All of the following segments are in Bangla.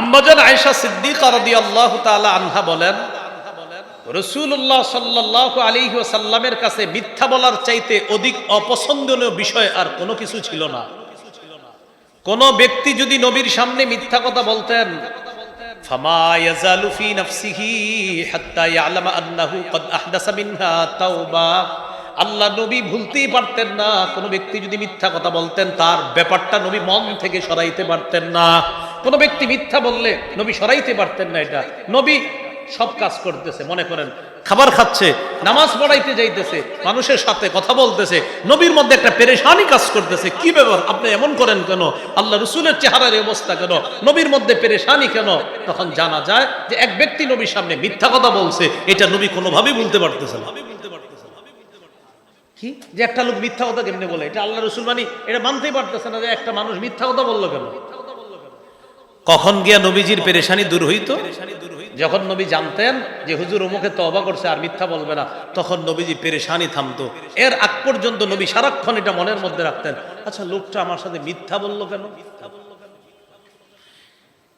আম্মাজান আয়েশা সিদ্দিকা রাদিয়াল্লাহু তাআলা আনহা বলেন রসুল্লাহ সাল্লাহ আলী সাল্লামের কাছে মিথ্যা বলার চাইতে অধিক অপছন্দনীয় বিষয় আর কোনো কিছু ছিল না। কোন ব্যক্তি যদি নবীর সামনে মিথ্যা কথা বলতেন আল্লাহ নবী ভুলতেই পারতেন না, কোন ব্যক্তি যদি মিথ্যা কথা বলতেন, তার ব্যাপারটা নবী মন থেকে সরাইতে পারতেন না। কোন ব্যক্তি মিথ্যা বললে নবী সরাইতে পারতেন না এটা। নবী সব কাজ করতেছে, মনে করেন, খাবার খাচ্ছে, নামাজ পড়াইতে যাইতেছে, মানুষের সাথে কথা বলতেছে, নবীর মধ্যে একটা পেরেশানি কাজ করতেছে। কি ব্যাপার? আপনি এমন করেন কেন? আল্লাহ রসুলের চেহারার অবস্থা কেন? নবীর মধ্যে পেরেশানি কেন? তখন জানা যায় যে এক ব্যক্তি নবীর সামনে মিথ্যা কথা বলছে, এটা নবী কোনোভাবেই বলতে পারতেছে না। কি? যে একটা লোক মিথ্যা কথা কেমনে বলে? এটা আল্লাহ রসুল মানি, এটা মানতেই পারতেছে না যে একটা মানুষ মিথ্যা কথা বলল কেন? কখন গিয়া নবীজির পেরেশানি দূর হইতো? যখন নবী জানতেন যে হুজুর অমুকে তবা করছে আর মিথ্যা বলবে না, তখন নবীজি পেরেশানি থামতো। এর আগ পর্যন্ত নবী সারাক্ষণ এটা মনের মধ্যে রাখতেন। আচ্ছা লোকটা আমার সাথে মিথ্যা বলল কেন?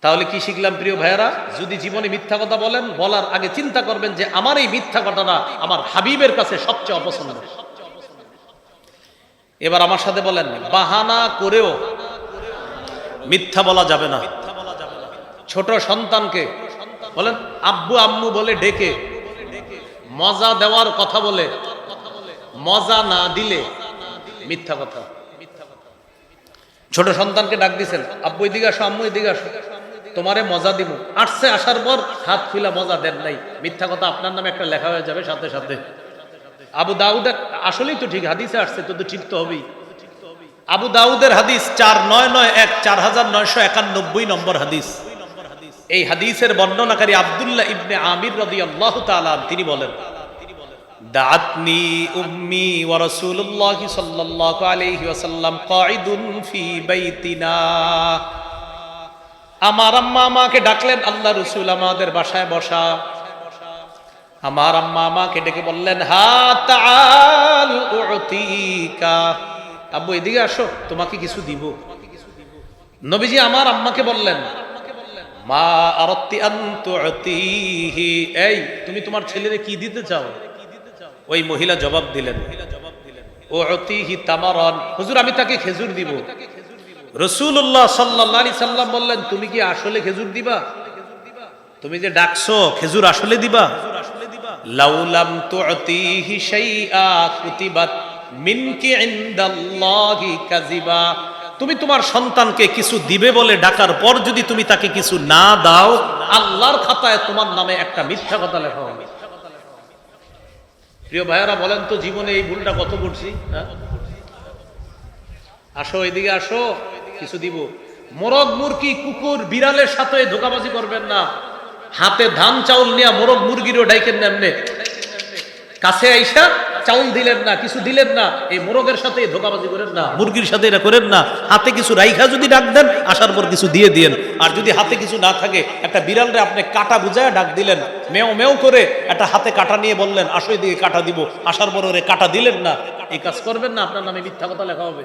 তাহলে কি শিখলাম প্রিয় ভাইয়েরা? যদি জীবনে মিথ্যা কথা বলেন, বলার আগে চিন্তা করবেন যে আমার এই মিথ্যা কথাটা আমার হাবিবের কাছে সবচেয়ে অপছন্দ। এবার আমার সাথে বলেন, বাহানা করেও মিথ্যা বলা যাবে না। ছোট সন্তানকে বলেন, আব্বু আম্মু বলে ডেকে, মজা দেওয়ার কথা বলে, মজা না দিলে মিথ্যা কথা। ছোট সন্তানকে ডাক দিছেন, আব্বু এদিকে আসো, আম্মু এদিকে আসো, তোমারে মজা দিব। আসছে, আসার পর হাত খুলা মজা দেন নাই। মিথ্যা কথা আপনার নামে একটা লেখা হয়ে যাবে সাথে সাথে। আবু দাউদের আসলেই তো ঠিক, হাদিসে আসছে, তো তো ঠিক তো হবেই। আবু দাউদের হাদিস চার নয় নয় এক, চার হাজার নয়শো একানব্বই নম্বর হাদিস। এই হাদিসের বর্ণনাকারী আব্দুল্লাহ ইবনে আমির রদি আল্লাহ তিনি বলেন, দাআতনি উম্মি ওয়া রাসূলুল্লাহ সাল্লাল্লাহু আলাইহি ওয়াসাল্লাম কাঈদুন ফি বাইতিনা। আমার আম্মা আমাকে ডাকলেন, আল্লাহ রসুল আমাদের বাসায় বসা। আমার আম্মা আমাকে ডেকে বললেন আব্বু, এদিকে আসো, তোমাকে কিছু দিব। নবীজি আমার আম্মাকে বললেন মা আরত্তি আন্তুতিহি এই, তুমি তোমার ছেলেরে কি দিতে চাও? ওই মহিলা জবাব দিলেন ও অতিহি তামারন। হুজুর, আমি তাকে খেজুর দিব। রসুল্লাহ সাল্লাহ সাল্লাম বললেন, তুমি কি আসলে খেজুর দিবা? তুমি যে ডাকছো, খেজুর আসলে দিবা? লাউলাম তুতিহি শাইআ কুতিবাত মিনকি ইনদাল্লাহি কাযিবা। তুমি তোমার সন্তানকে কিছু দিবে বলে ডাকার পর যদি তুমি তাকে কিছু না দাও, আল্লাহর খাতায় তোমার নামে একটা মিথ্যা কথা লেখা হবে। প্রিয় ভাইয়ারা, বলেন তো জীবনে এই ভুলটা কত করছি হ্যাঁ? আসো, এদিকে আসো, কিছু দিব। মোরগ, মুরগি, কুকুর, বিড়ালের সাথে ধোকাবাজি করবেন না। হাতে ধান, চাউল নিয়ে মোরগ, মুরগিরও ডাইকেন না এমনি। কাছে আইসা চাউল দিলেন না কিছু দিলেন না এই মোরগের সাথে ধোকাবাজি করেন না মুরগির সাথে এটা করেন না হাতে কিছু রাইখা যদি ডাক দেন আসার পর কিছু দিয়ে দিয়েন। আর যদি হাতে কিছু না থাকে একটা বিড়ালরে আপনি কাটা বুঝায় ডাক দিলেন মেও মেও করে একটা হাতে কাটা নিয়ে বললেন আসো দিকে কাটা দিব। আসার পর ওরে কাটা দিলেন না। এই কাজ করবেন না আপনার নামে মিথ্যা কথা লেখা হবে।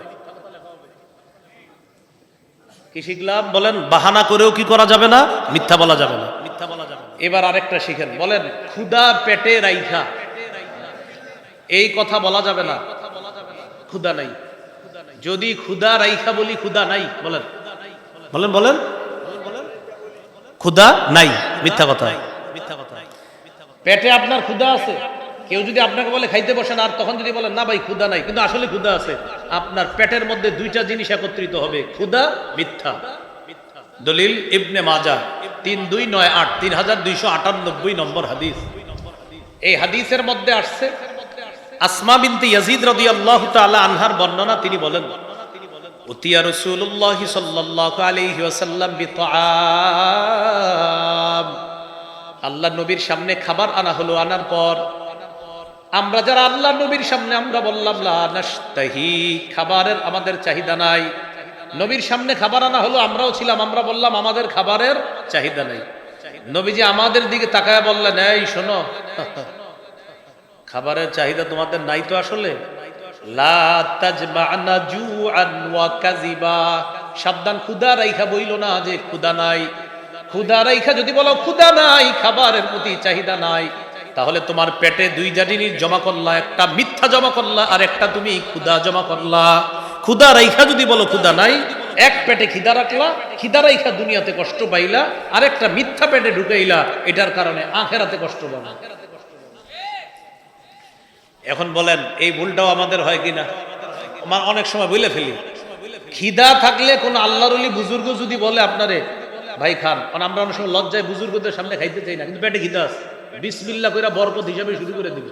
কি শিখলাম? বলেন বাহানা করেও কি করা যাবে না? মিথ্যা বলা যাবে না। মিথ্যা বলা যাবে না। এবার আরেকটা শিখেন বলেন ক্ষুদা পেটে রাইখা। এই কথা বলা যাবে না। ক্ষুদা নাই। যদি ক্ষুদা রাইখা বলি ক্ষুদা নাই বলেন। বলেন বলেন। ক্ষুদা নাই মিথ্যা কথা। মিথ্যা কথা পেটে আপনার ক্ষুদা আছে? কেউ যদি আপনাকে বলে খাইতে বসেন আর তখন যদি বলেন না ভাই ক্ষুদা নাই। কিন্তু আসলে ক্ষুদা আছে। আপনার পেটের মধ্যে দুইটা জিনিস একত্রিত হবে ক্ষুদা মিথ্যা। দলিল ইবনে মাজা তিন দুই নয় আট তিন হাজার দুইশো আটানব্বই নম্বর হাদিস। এই হাদিসের মধ্যে আসছে আসমা বিনতে ইয়াজিদ রাদিয়াল্লাহু তাআলা আনহার বর্ণনা তিনি বলেন, উতিয়া রাসূলুল্লাহ সাল্লাল্লাহু আলাইহি ওয়াসাল্লাম আল্লাহ নবীর সামনে খাবার আনা হলো আনার পর, আমরা যারা আল্লাহ নবীর সামনে, আমরা বললাম, লা নাশতাহি, খাবারের আমাদের চাহিদা নাই। নবীর সামনে খাবার আনা হলো, আমরাও ছিলাম, আমরা বললাম, আমাদের খাবারের চাহিদা নাই। নবীজি আমাদের দিকে তাকায় বললেন, এই শোনো খাবারের চাহিদা তোমাদের নাই তো আসলে? সাবধান রাইখা বইল না যে নাই। রাইখা যদি বলো নাই, খাবারের প্রতি চাহিদা নাই, তাহলে তোমার পেটে জমা করলা, একটা মিথ্যা জমা করলা আর একটা তুমি ক্ষুদা জমা করলা। ক্ষুদা রাইখা যদি বলো ক্ষুদা নাই, এক পেটে খিদা রাখলা, খিদা রাইখা দুনিয়াতে কষ্ট পাইলা আর একটা মিথ্যা পেটে ঢুকাইলা, এটার কারণে আখেরাতে কষ্ট পাবা। এখন বলেন, এই ভুলটাও আমাদের হয় কিনা? অনেক সময় বলে ফেলি। খিদা থাকলে কোন আল্লাহর বুজুর্গ যদি বলে আপনারে, ভাই খান, কারণ আমরা অনেক সময় লজ্জায় বুজুর্গদের সামনে খাইতে চাই না, কিন্তু পেটে খিদা আছে। বিসমিল্লা কইরা বরকত হিসাবে শুরু করে দিবে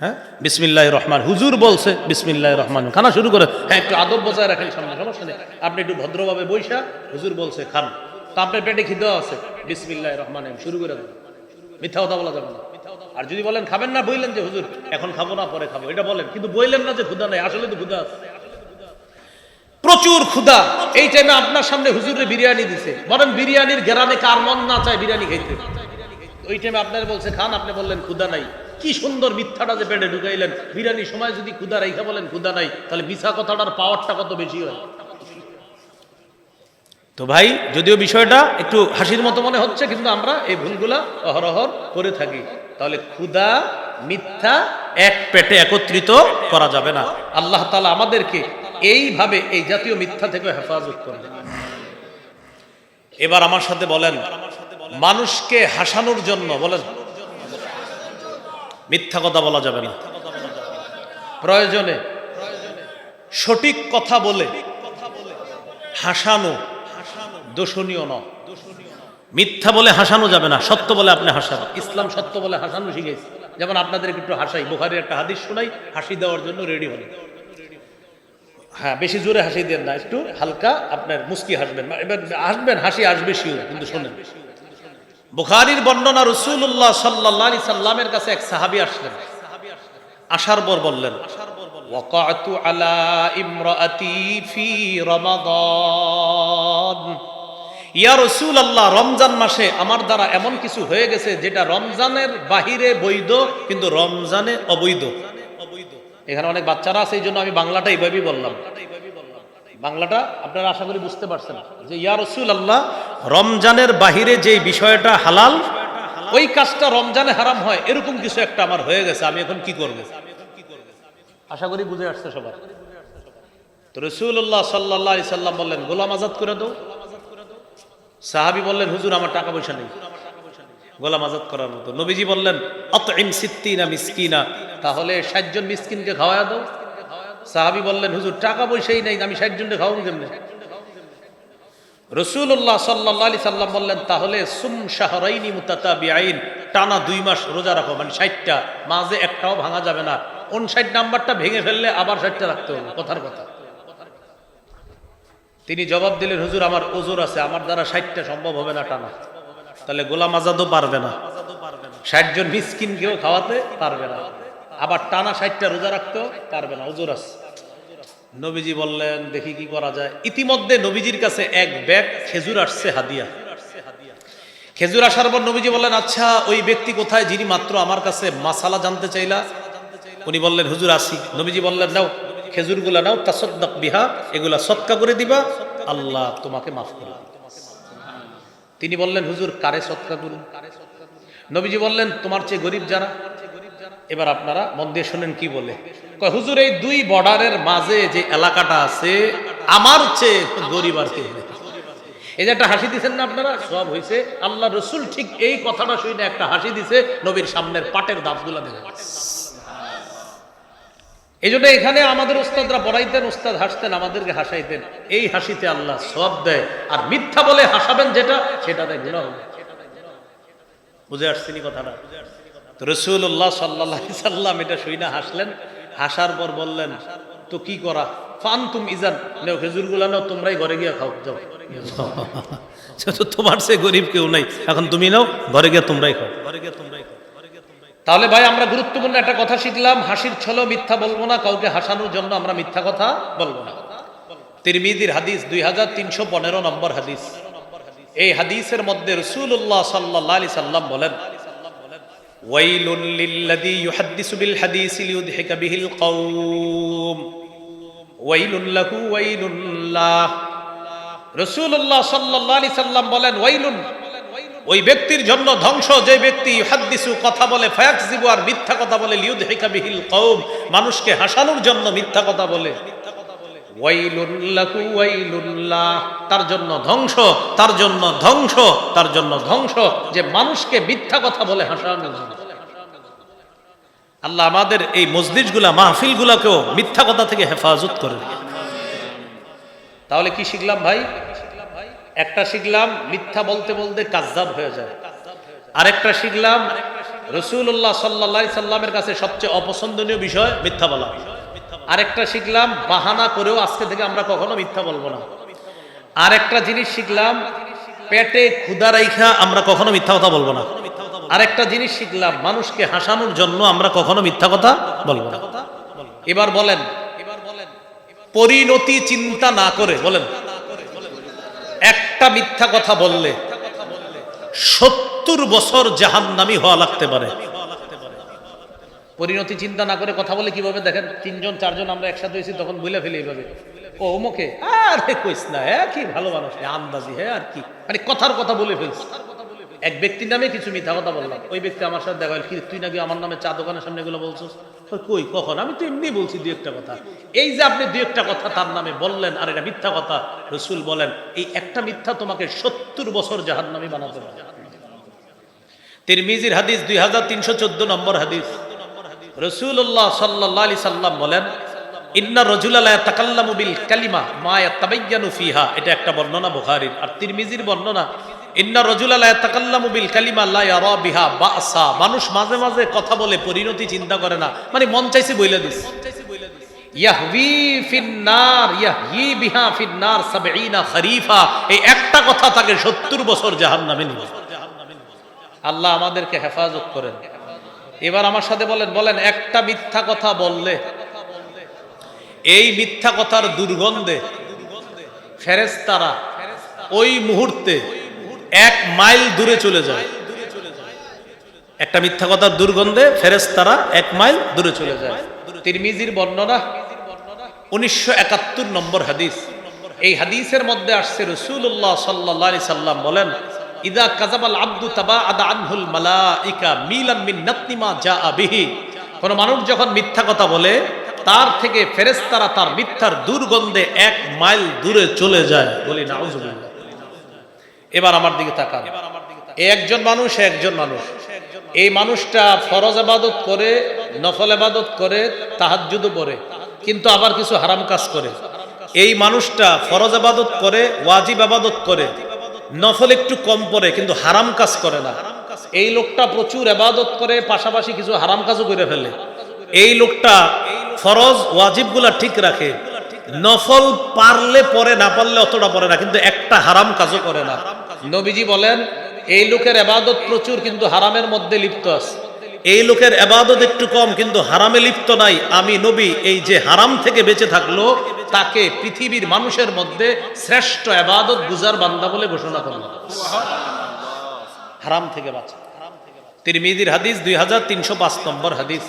হ্যাঁ? বিসমিল্লাহ রহমান। হুজুর বলছে বিসমিল্লাহ রহমান। খানা শুরু করে হ্যাঁ একটু আদব বজায় রাখেন সামনে, সমস্যা নেই। আপনি একটু ভদ্রভাবে বৈশা হুজুর বলছে, খান। তা আপনার পেটে খিদা আছে। বিসমিল্লাহ রহমান, শুরু করে দেন মিথ্যা কথা বলা যাবে না। আর যদি বলেন, খাবেন না, বইলেন যে, হুজুর, এখন খাব না, পরে খাব। এটা বলেন, কিন্তু বইলেন না যে ক্ষুদা নাই, আসলে তো ক্ষুদা আছে। প্রচুর ক্ষুদা এই টাইমে আপনার সামনে হুজুরে বিরিয়ানি দিছে। বলেন, বিরিয়ানির গেরানে কার মন না চায় বিরিয়ানি খাইতে? ওই টাইমে আপনার বলছে, খান, আপনি বললেন ক্ষুদা নাই। কি সুন্দর মিথ্যাটা যে পেটে ঢুকাইলেন। বিরিয়ানির সময় যদি ক্ষুদা রাইখা বলেন ক্ষুদা নাই। তাহলে মিথ্যা কথাটার পাওয়ারটা কত বেশি হয়? তো ভাই, যদিও বিষয়টা একটু হাসির মতো মনে হচ্ছে, কিন্তু আমরা এই ভুলগুলা অহরহর করে থাকি। তাহলে ক্ষুদা মিথ্যা এক পেটে একত্রিত করা যাবে না। আল্লাহ তালা আমাদেরকে এইভাবে এই জাতীয় মিথ্যা থেকে হেফাজত করবে। এবার আমার সাথে বলেন, মানুষকে হাসানোর জন্য বলেন, মিথ্যা কথা বলা যাবে না। প্রয়োজনে সঠিক কথা বলে হাসানো দোষণীয় ন মিথ্যা বলে হাসানো যাবে না সত্য বলে আপনি হাসান ইসলাম সত্য বলে হাসানো শিখেছে যেমন আপনাদের একটু হাসাই বুখারির একটা হাদিস শোনাই হাসি দেওয়ার জন্য রেডি হন হ্যাঁ বেশি জোরে হাসি দেন না একটু হালকা আপনার মুস্কি হাসবেন এবার হাসবেন হাসি আসবে শিওর কিন্তু শোনেন বুখারির বর্ণনা রসুল্লাহ সাল্লাহ সাল্লামের কাছে এক সাহাবি আসলেন আসার পর বললেন وقعت على امرأتي في رمضان ইয়া রসুল আল্লাহ রমজান মাসে আমার দ্বারা এমন কিছু হয়ে গেছে যেটা রমজানের বাহিরে বৈধ, কিন্তু রমজানে অবৈধ। এখানে অনেক বাচ্চারা আছে এই জন্য আমি বাংলাটা এইভাবেই বললাম। বাংলাটা আপনারা আশা করি বুঝতে পারছেন। যে ইয়া রসুল আল্লাহ রমজানের বাহিরে যে বিষয়টা হালাল, ওই কাজটা রমজানে হারাম হয়, এরকম কিছু একটা আমার হয়ে গেছে, আমি এখন কি করব? আশা করি বুঝে আসছে সবার তো রসুল্লাহ সাল্লাহ সাল্লাম বললেন, গোলাম আজাদ করে দাও। সাহাবি বললেন, হুজুর, আমার টাকা পয়সা নেই। গোলাম আজাদ করার মতো। নবীজি বললেন অত ইম সিত্তিনা মিসকিনা। তাহলে ষাটজন মিসকিনকে খাওয়া দাও। সাহাবি বললেন, হুজুর, টাকা পয়সাই নেই, আমি ষাট জনকে খাওয়াবো কেমনে? রসুল্লাহ সাল্লাহ আলি সাল্লাম বললেন, তাহলে সুম শাহরাইনি মুতাতাবি আইন টানা দুই মাস রোজা রাখো মানে ষাটটা। মাঝে একটাও ভাঙা যাবে না। উনষাট নাম্বারটা ভেঙে ফেললে আবার ষাটটা রাখতে হবে। কথার কথা। তিনি জবাব দিলেন হুজুর, আমার ওজোর আছে, আমার দ্বারা ষাটটা সম্ভব হবে না টানা। তাহলে গোলাম আজাদও পারবে না। ষাট জন মিসকিন কেউ খাওয়াতে পারবে না। আবার টানা ষাটটা রোজা রাখতেও পারবে না, ওজোর আছে। নবীজি বললেন, দেখি কি করা যায়। ইতিমধ্যে নবীজির কাছে এক ব্যাগ খেজুর আসছে, হাদিয়া। খেজুর আসার পর নবীজি বললেন আচ্ছা ওই ব্যক্তি কোথায় যিনি মাত্র আমার কাছে মাসালা জানতে চাইলা? উনি বললেন, হুজুর, আসি। নবীজি বললেন নাও খেজুরগুলা নাও, তাসদ্দাক বিহা, এগুলা সৎকা করে দিবা। আল্লাহ তোমাকে মাফ করে তিনি বললেন, হুজুর, কারে সৎকা করুন? নবীজি বললেন, তোমার চেয়ে গরিব যারা? এবার আপনারা মন দিয়ে শোনেন কি বলে। হুজুর, এই দুই বর্ডারের মাঝে যে এলাকাটা আছে, আমার চেয়ে গরিব আর কে? এই যে একটা হাসি দিচ্ছেন না আপনারা? সব হয়েছে আল্লাহ রসুল ঠিক এই কথাটা শুনে একটা হাসি দিছে, নবীর সামনের পাটের দাঁতগুলা দেখে এই জন্য এখানে আমাদের ওস্তাদরা পড়াইতেন ওস্তাদ হাসতেন আমাদেরকে হাসাইতেন। এই হাসিতে আল্লাহ সব দেয়। আর মিথ্যা বলে হাসাবেন যেটা সেটাতে গুণা হবে বুঝে আসছিনি কথাটা? রসুল্লাহ সাল্লাহ সাল্লাম এটা শুই না হাসলেন। হাসার পর বললেন তো কি করা? ফান তুম ইজান নেও খেজুরগুলা নাও তোমরাই ঘরে গিয়ে খাও। যাও। তো তোমার সে গরিব কেউ নাই। এখন তুমি নাও ঘরে গিয়ে তোমরাই খাও। ঘরে গিয়ে তোমরাই খাও। তাহলে ভাই, আমরা গুরুত্বপূর্ণ একটা কথা শিখলাম, হাসির ছলো মিথ্যা বলব না, কাউকে হাসানোর জন্য আমরা মিথ্যা কথা বলব না। তিরমিদির হাদিস দুই হাজার তিনশো পনেরো নম্বর হাদিস। এই হাদিসের মধ্যে রসুল্লাহ সাল্লাহ সাল্লাম বলেন রসুল্লাহ বলেন, ওয়াইলুন ওই ব্যক্তির জন্য ধ্বংস, যে ব্যক্তি হাদ্দিসু কথা বলে ফায়াকজিবু আর মিথ্যা কথা বলে লিউদ বিহিল কৌম মানুষকে হাসানোর জন্য মিথ্যা কথা বলে। তার জন্য ধ্বংস, তার জন্য ধ্বংস, তার জন্য ধ্বংস, যে মানুষকে মিথ্যা কথা বলে জন্য আল্লাহ আমাদের এই মসজিদগুলা মাহফিলগুলাকেও মিথ্যা কথা থেকে হেফাজত করে তাহলে কি শিখলাম ভাই? একটা শিখলাম, মিথ্যা বলতে বলতে কাজ্জাব হয়ে যায়। আরেকটা শিখলাম রসুল্লাহ সাল্লা সাল্লামের কাছে সবচেয়ে অপছন্দনীয় বিষয়, মিথ্যা বলা। আরেকটা শিখলাম, বাহানা করেও আজকে থেকে আমরা কখনো মিথ্যা বলব না। আরেকটা জিনিস শিখলাম, পেটে ক্ষুদা রাইখা আমরা কখনো মিথ্যা কথা বলব না। আরেকটা জিনিস শিখলাম, মানুষকে হাসানোর জন্য আমরা কখনো মিথ্যা কথা বলব না। এবার বলেন, পরিণতি চিন্তা না করে, বলেন। একটা মিথ্যা কথা বললে সত্তর বছর জাহান্নামি হওয়া লাগতে পারে। পরিণতি চিন্তা না করে কথা বলে কীভাবে দেখেন, তিনজন, চারজন আমরা একসাথে হয়েছি, তখন বুঝলে ফেলি এইভাবে। ও অমুকে, আরে কইস না হ্যাঁ কি ভালো মানুষ আন্দাজি হ্যাঁ আর কি। মানে কথার কথা বলে ফেলছি। এক ব্যক্তির নামে কিছু মিথ্যা কথা বললাম। ওই ব্যক্তি আমার সাথে দেখা কি তুই নাকি আমার নামে চা দোকানের সামনে এগুলো বলছিস? কই, কখন? আমি তো এমনি বলছি দুই একটা কথা। এই যে আপনি দুই একটা কথা তার নামে বললেন আর এটা মিথ্যা কথা রসুল বলেন এই একটা মিথ্যা তোমাকে সত্তর বছর জাহান নামে বানাতে পারে তিরমিজির হাদিস দুই হাজার তিনশো চোদ্দ নম্বর হাদিস। রসুল্লাহ সাল্লাহ আলি সাল্লাম বলেন ইন্না রজুলালা তাকাল্লামু বিল কালিমা মা ইয়াতাবায়্যানু ফিহা। এটা একটা বর্ণনা বুখারীর। আর তিরমিজির বর্ণনা ইন্না রজুলালা তাকাল্লামু বিল কালিমা বিহা মানুষ মাঝে মাঝে কথা বলে, পরিণতি চিন্তা করে না। মানে মন চাইছে বইলা দিস বিহা এই একটা কথা তাকে 70 বছর আল্লাহ আমাদেরকে হেফাজত করেন। এবার আমার সাথে বলেন বলেন, একটা মিথ্যা কথা বললে, এই মিথ্যা কথার দুর্গন্ধে ফেরেস্তারা ওই মুহূর্তে এক মাইল দূরে চলে যায়। একটা মিথ্যা কথার দুর্গন্ধে ফেরেস্তারা এক মাইল দূরে চলে যায়। তিরমিজির বর্ণনা উনিশশো একাত্তর নম্বর হাদিস। এই হাদিসের মধ্যে আসছে রসুল্লাহ সাল্লাহ সাল্লাম বলেন, ইদা কাজাবাল আব্দু তাবা আদা আনহুল মালাইকা মিলান মিন নাতনিমা যা আবিহি কোন মানুষ যখন মিথ্যা কথা বলে, তার থেকে ফেরেস্তারা তার মিথ্যার দুর্গন্ধে এক মাইল দূরে চলে যায়। বলি, নাউজুবিল্লাহ। এবার আমার দিকে তাকান। একজন মানুষ একজন মানুষ। এই মানুষটা ফরজ আবাদত করে নফল আবাদত করে তাহাজ্জুদও পড়ে। কিন্তু আবার কিছু হারাম কাজ করে। এই মানুষটা ফরজ আবাদত করে ওয়াজিব আবাদত করে। নফল একটু কম পড়ে কিন্তু হারাম কাজ করে না। এই লোকটা প্রচুর আবাদত করে পাশাপাশি কিছু হারাম কাজও করে ফেলে। এই লোকটা ফরজ ওয়াজিবগুলা ঠিক রাখে। নফল পারলে পরে না পারলে অতটা পরে না কিন্তু একটা হারাম কাজও করে না। নবীজি বলেন এই লোকের আবাদত প্রচুর কিন্তু হারামের মধ্যে লিপ্ত আছে। এই লোকের আবাদত একটু কম কিন্তু হারামে লিপ্ত নাই। আমি নবী এই যে হারাম থেকে বেঁচে থাকল তাকে পৃথিবীর মানুষের মধ্যে শ্রেষ্ঠ আবাদত গুজার বান্দা বলে ঘোষণা করলাম। হারাম থেকে বাঁচা। তিরমিদির হাদিস দুই হাজার তিনশো পাঁচ নম্বর হাদিস।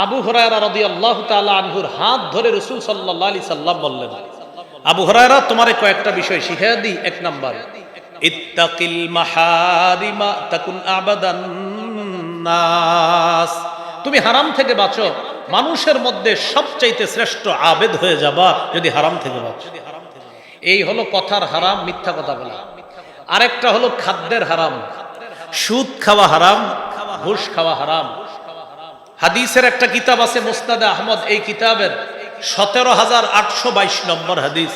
আবু হরায়রা রাদিয়াল্লাহু তাআলা আনহুর হাত ধরে রাসূল সাল্লাল্লাহু আলি সাল্লাম বললেন, আবু হরায়রা, তোমারে কয়েকটা বিষয় শিখিয়ে দিই, এক নাম্বার, ইত্তাকিল মাহারিমা তাকুন আবাদান তুমি হারাম থেকে বাঁচো, মানুষের মধ্যে সবচাইতে শ্রেষ্ঠ আবেদ হয়ে যাবা যদি হারাম থেকে বাঁচো। এই হলো কথার হারাম, মিথ্যা কথা বলা। আরেকটা হলো খাদ্যের হারাম, সুদ খাওয়া হারাম, ঘুষ খাওয়া হারাম। হাদিসের একটা কিতাব আছে মোস্তাদে আহমদ, এই কিতাবের সতেরো হাজার আটশো বাইশ নম্বর হাদিস।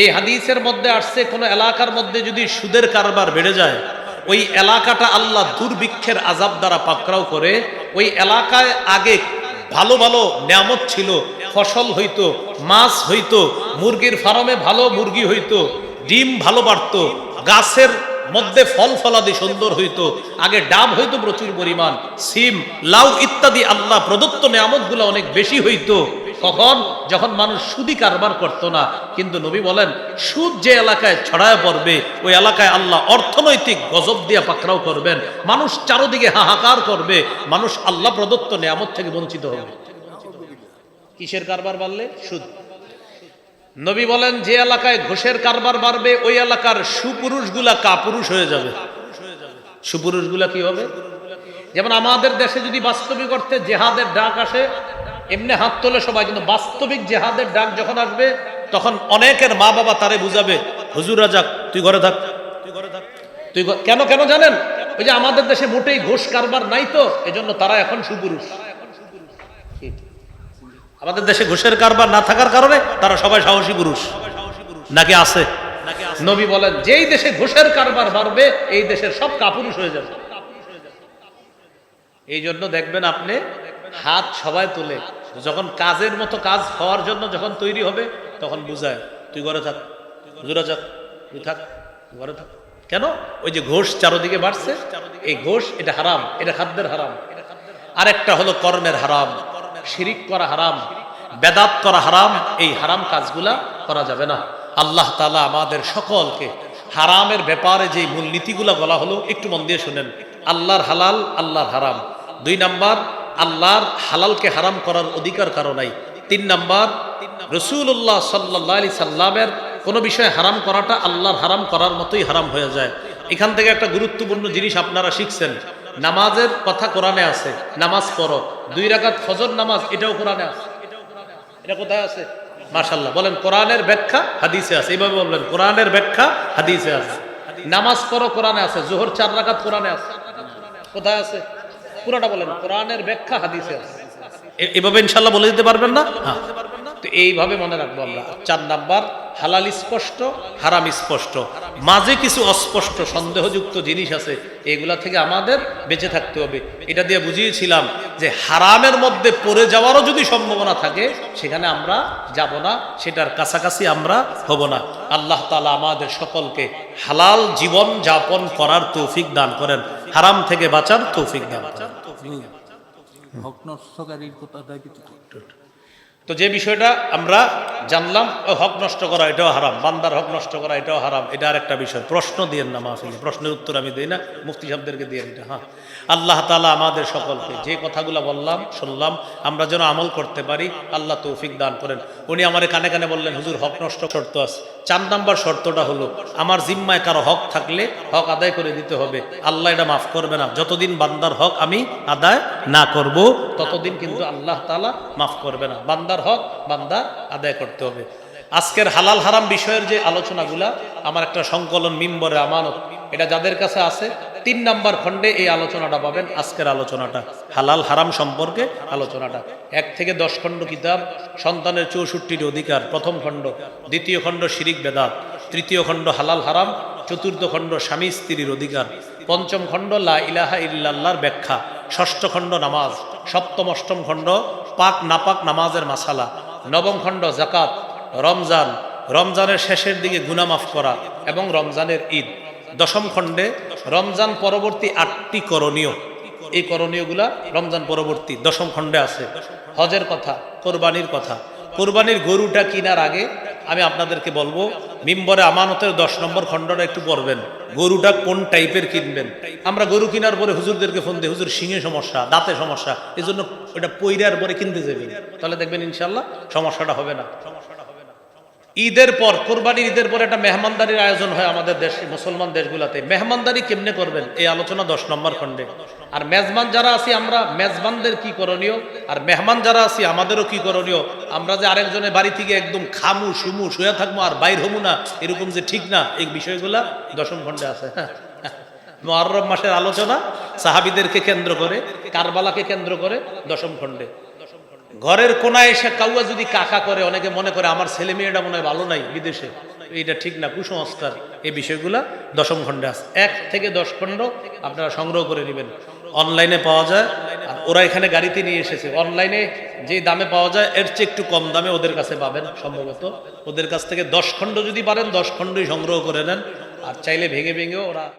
এই হাদিসের মধ্যে আসছে, কোন এলাকার মধ্যে যদি সুদের কারবার বেড়ে যায়, ওই এলাকাটা আল্লাহ দুর্ভিক্ষের আজাব দ্বারা পাকড়াও করে, ওই এলাকায় আগে ভালো ভালো নিয়ামত ছিল, ফসল হইতো, মাছ হইতো, মুরগির ফার্মে ভালো মুরগি হইতো, ডিম ভালো বাড়তো, গাছের মধ্যে ফল ফলাদি সুন্দর হইতো, আগে ডাব হইতো প্রচুর পরিমাণ, সিম, লাউ ইত্যাদি আল্লাহ প্রদত্ত নিয়ামত অনেক বেশি হইতো। কখন? যখন মানুষ সুদি কারবার করতো না। কিন্তু নবী বলেন, সুদ যে এলাকায় ছড়ায় পড়বে, ওই এলাকায় আল্লাহ অর্থনৈতিক গজব দিয়া পাকড়াও করবেন। মানুষ চারোদিকে হাহাকার করবে, মানুষ আল্লাহ প্রদত্ত নিয়ামত থেকে বঞ্চিত হবে। কিসের কারবার বাড়লে? সুদ। নবী বলেন, যে এলাকায় ঘোষের কারবার বাড়বে, ওই এলাকার সুপুরুষগুলা কাপুরুষ হয়ে যাবে। সুপুরুষগুলা কি হবে? যেমন আমাদের দেশে যদি বাস্তবিক অর্থে জেহাদের ডাক আসে, এমনি হাত তোলে সবাই, কিন্তু বাস্তবিক জেহাদের ডাক যখন আসবে, তখন অনেকের মা বাবা তারে বুঝাবে, হুজুর রাজাক তুই ঘরে থাক। তুই ঘরে থাক তুই কেন কেন জানেন? ওই যে আমাদের দেশে মোটেই ঘোষ কারবার নাই তো, এজন্য তারা এখন সুপুরুষ। আমাদের দেশে ঘোষের কারবার না থাকার কারণে তারা সবাই সাহসী পুরুষ। নাকি আছে? নবী বলেন, যেই দেশে ঘোষের কারবার বাড়বে, এই দেশের সব কাপুরুষ হয়ে যাবে। এই জন্য দেখবেন আপনি হাত সবাই তুলে, যখন কাজের মতো কাজ হওয়ার জন্য যখন তৈরি হবে, তখন বুঝায়, তুই ঘরে থাক, হুজুরা থাক তুই থাক, ঘরে থাক। কেন? ওই যে ঘোষ চারোদিকে বাড়ছে, এই ঘোষ, এটা হারাম, এটা খাদ্যের হারাম। আরেকটা হলো কর্মের হারাম। শিরিক করা হারাম, বেদাত করা হারাম, এই হারাম কাজগুলা করা যাবে না। আল্লাহ তালা আমাদের সকলকে হারামের ব্যাপারে যে মূলনীতিগুলা বলা হলো, একটু মন দিয়ে শুনেন। আল্লাহর হালাল, আল্লাহর হারাম। দুই নাম্বার, আল্লাহর হালালকে হারাম করার অধিকার কারও নাই। তিন নাম্বার রসুল্লাহ সাল্লাহ আলি সাল্লামের কোনো বিষয়ে হারাম করাটা আল্লাহর হারাম করার মতোই হারাম হয়ে যায়। এখান থেকে একটা গুরুত্বপূর্ণ জিনিস আপনারা শিখছেন। নামাজের কথা কোরআনে আছে, নামাজ পড়ো। দুই রাকাত ফজর নামাজ, এটাও কোরআনে আছে। এটা কোথায় আছে? মাশাল্লাহ বলেন, কোরআনের ব্যাখ্যা হাদিসে আছে। এইভাবে বলবেন, কোরআনের ব্যাখ্যা হাদিসে আছে। নামাজ পড়ো, কোরআনে আছে। জোহর চার রাকাত কোরআনে আছে। কোথায় আছে? পুরোটা বলেন, কোরআনের ব্যাখ্যা হাদিসে আছে। এভাবে ইনশাল্লাহ বলে দিতে পারবেন না? হ্যাঁ। তো এইভাবে মনে রাখব আমরা। চার নাম্বার, হালাল স্পষ্ট, হারাম স্পষ্ট। মাঝে কিছু অস্পষ্ট, সন্দেহযুক্ত জিনিস আছে, এগুলা থেকে আমাদের বেঁচে থাকতে হবে। এটা দিয়ে বুঝিয়েছিলাম যে হারামের মধ্যে পড়ে যাওয়ারও যদি সম্ভাবনা থাকে, সেখানে আমরা যাব না, সেটার কাছাকাছি আমরা হব না। আল্লাহ তালা আমাদের সকলকে হালাল জীবন যাপন করার তৌফিক দান করেন। হারাম থেকে বাঁচার তৌফিক দান করেন। কথা তো যে বিষয়টা আমরা জানলাম হক নষ্ট করা এটাও হারাম, বান্দার হক নষ্ট করা এটাও হারাম, এটা আর একটা বিষয়। প্রশ্ন দিয়ে না মাহফিলে, প্রশ্নের উত্তর আমি দিই না, মুফতি সাহেবদেরকে দিয়ে এটা হ্যাঁ। আল্লাহ তালা আমাদের সকলকে যে কথাগুলো বললাম, শুনলাম, আমরা যেন আমল করতে পারি, আল্লাহ তৌফিক দান করেন। উনি আমার কানে কানে বললেন, হুজুর, হক নষ্ট শর্ত আছে। চার নাম্বার শর্তটা হলো, আমার জিম্মায় কারও হক থাকলে হক আদায় করে দিতে হবে। আল্লাহ এটা মাফ করবে না। যতদিন বান্দার হক আমি আদায় না করব, ততদিন কিন্তু আল্লাহ তালা মাফ করবে না। বান্দার হক বান্দা আদায় করতে হবে। আজকের হালাল হারাম বিষয়ের যে আলোচনাগুলা, আমার একটা সংকলন মিম্বরে আমানত, এটা যাদের কাছে আছে তিন নাম্বার খণ্ডে এই আলোচনাটা পাবেন, আজকের আলোচনাটা। হালাল হারাম সম্পর্কে আলোচনাটা। এক থেকে দশ খণ্ড কিতাব, সন্তানের চৌষট্টির অধিকার, প্রথম খণ্ড। দ্বিতীয় খণ্ড শিরিক বেদাত। তৃতীয় খণ্ড হালাল হারাম। চতুর্থ খণ্ড স্বামী স্ত্রীর অধিকার। পঞ্চম খণ্ড লা ইলাহা ইল্লাল্লাহর ব্যাখ্যা। ষষ্ঠ খণ্ড নামাজ। সপ্তম, অষ্টম খণ্ড পাক নাপাক নামাজের মাসালা। নবম খণ্ড জাকাত রমজান। রমজানের শেষের দিকে গুনা মাফ করা এবং রমজানের ঈদ। দশম খণ্ডে রমজান পরবর্তী আটটি করণীয়। এই করণীয়গুলা রমজান পরবর্তী দশম খণ্ডে আছে। হজের কথা, কোরবানির কথা। কোরবানির গরুটা কিনার আগে আমি আপনাদেরকে বলব, মিম্বরে আমানতের দশ নম্বর খণ্ডটা একটু পড়বেন। গরুটা কোন টাইপের কিনবেন? আমরা গরু কেনার পরে হুজুরদেরকে ফোন দিই, হুজুর, শিঙে সমস্যা, দাঁতে সমস্যা এই জন্য ওটা পৈরার পরে কিনতে যাবেন তাহলে দেখবেন ইনশাল্লাহ সমস্যাটা হবে না। ঈদের পর, কোরবানির ঈদের পর একটা মেহমানদারির আয়োজন হয় আমাদের দেশে, মুসলমান দেশগুলোতে। মেহমানদারি কেমনে করবেন? এই আলোচনা দশ নম্বর খণ্ডে। আর মেজবান যারা আছি, আমরা মেজবানদের কি করণীয়? আর মেহমান যারা আছি, আমাদেরও কি করণীয়? আমরা যে আরেকজনের বাড়ি থেকে একদম খামু, সুমু, শুয়ে থাকব আর বাইর হমু না, এরকম যে ঠিক না, এই বিষয়গুলা দশম খণ্ডে আছে। হ্যাঁ মহরম মাসের আলোচনা সাহাবিদেরকে কেন্দ্র করে, কারবালাকে কেন্দ্র করে দশম খণ্ডে। ঘরের কোনায় এসে কাউয়া যদি কাকা করে, অনেকে মনে করে আমার ছেলে মেয়েটা মনে হয় ভালো নাই বিদেশে। এটা ঠিক না, কুসংস্কার। এই বিষয়গুলা দশম খণ্ডে আছে। এক থেকে দশ খণ্ড আপনারা সংগ্রহ করে নেবেন। অনলাইনে পাওয়া যায়। আর ওরা এখানে গাড়িতে নিয়ে এসেছে। অনলাইনে যে দামে পাওয়া যায়, এর চেয়ে একটু কম দামে ওদের কাছে পাবেন সম্ভবত। ওদের কাছ থেকে দশ খণ্ড যদি পারেন, দশ খণ্ডই সংগ্রহ করে নেন। আর চাইলে ভেঙে ভেঙেও ওরা